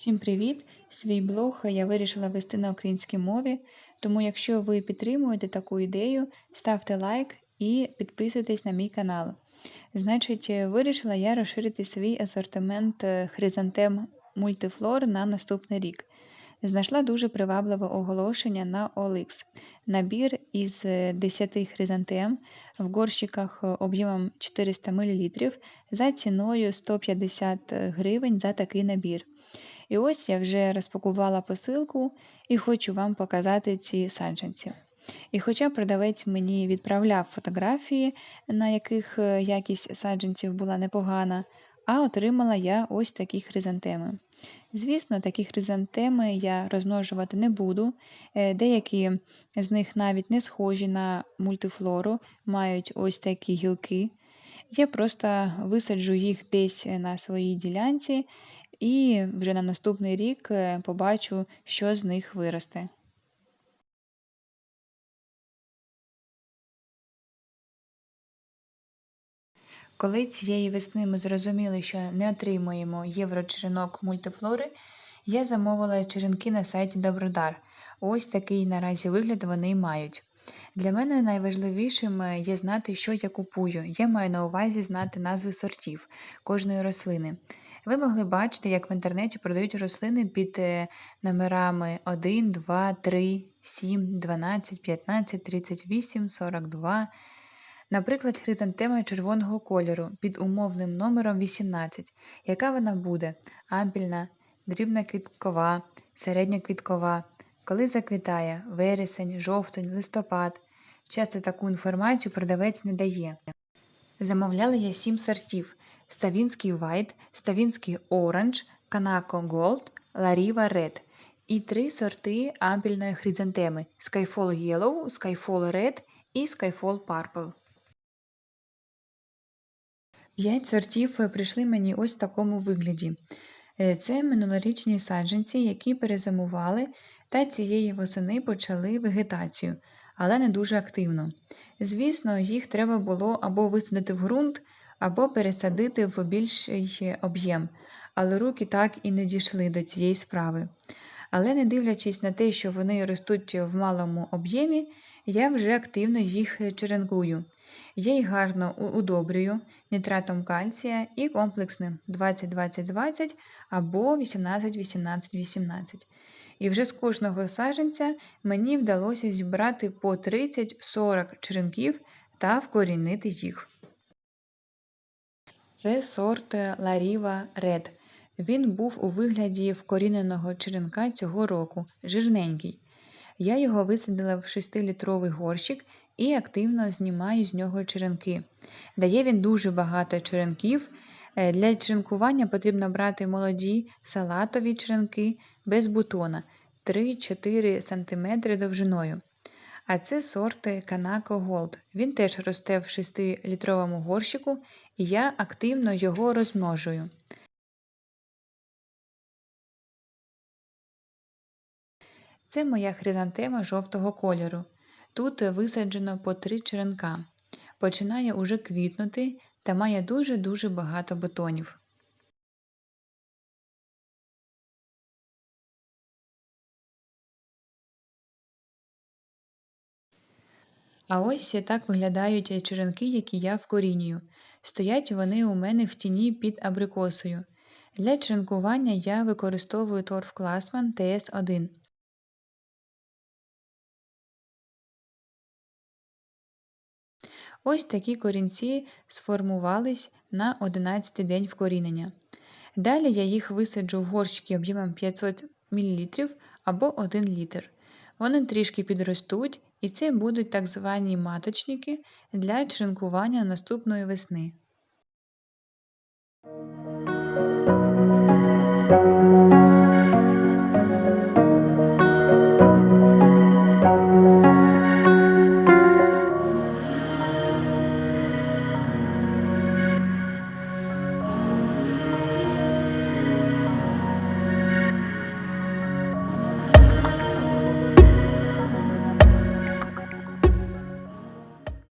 Всім привіт! Свій блог я вирішила вести на українській мові, тому якщо ви підтримуєте таку ідею, ставте лайк і підписуйтесь на мій канал. Значить, вирішила я розширити свій асортимент е, хризантем мультифлор на наступний рік. Знайшла дуже привабливе оголошення на OLX. Набір із 10 е, хризантем в горщиках е, об'ємом 400 мл за ціною 150 гривень за такий набір. І ось я вже розпакувала посилку і хочу вам показати ці саджанці. І хоча продавець мені відправляв фотографії, на яких е, якість саджанців була непогана, а отримала я ось такі хризантеми. Звісно, такі хризантеми я розмножувати не буду. Е, деякі з них навіть не схожі на мультифлору, мають ось такі гілки. Я просто висаджу їх десь на своїй ділянці і вже на наступний рік е, побачу, що з них виросте. Коли цієї весни ми зрозуміли, що не отримуємо єврочеренок мультифлори, я замовила черенки на сайті Добродар. Ось такий наразі вигляд вони мають. Для мене найважливішим е, є знати, що я купую. Я маю на увазі знати назви сортів кожної рослини. Ви могли бачити, як в інтернеті продають рослини під е, номерами 1, 2, 3, 7, 12, 15, 38, 42. Наприклад, хризантема червоного кольору під умовним номером 18. Яка вона буде? Ампільна, дрібна квіткова, середня квіткова. Коли заквітає вересень, жовтень, листопад. Часто таку інформацію продавець не дає. Замовляла я сім сортів: Ставінський White, Ставінський Orange, Канако Gold, Lariva Red і три сорти ампільної хризантеми Skyfall Yellow, Skyfall Red і Skyfall Purple. П'ять сортів прийшли мені ось в такому вигляді. Е, це минулорічні саджанці, які перезимували та цієї восени почали вегетацію, але не дуже активно. Звісно, їх треба було або висадити в ґрунт, або пересадити в більший об'єм, але руки так і не дійшли до цієї справи. Але не дивлячись на те, що вони ростуть в малому об'ємі, я вже активно їх черенкую. Я їх гарно удобрюю нітратом кальція і комплексним 20-20-20 або 18-18-18. І вже з кожного саджанця мені вдалося зібрати по 30-40 черенків та вкорінити їх. Це сорт Lariva Red. Він був у вигляді вкоріненого черенка цього року, жирненький. Я його висадила в 6-літровий горщик і активно знімаю з нього черенки. Дає він дуже багато черенків. Е, для черенкування потрібно брати молоді салатові черенки без бутона 3-4 см довжиною. А це сорти Канако Gold. Він теж росте в 6-літровому горщику, і я активно його розмножую. Це моя хризантема жовтого кольору. Тут висаджено по три черенка. Починає уже квітнути та має дуже-дуже багато бутонів. А ось так виглядають черенки, які я вкорінюю. Стоять вони у мене в тіні під абрикосою. Для черенкування я використовую торф Класман ТС1. Ось такі корінці сформувались на 11 день вкорінення. Далі я їх висаджу в горщики об'ємом 500 мл або 1 літр. Вони трішки підростуть, і це будуть так звані маточники для черенкування наступної весни.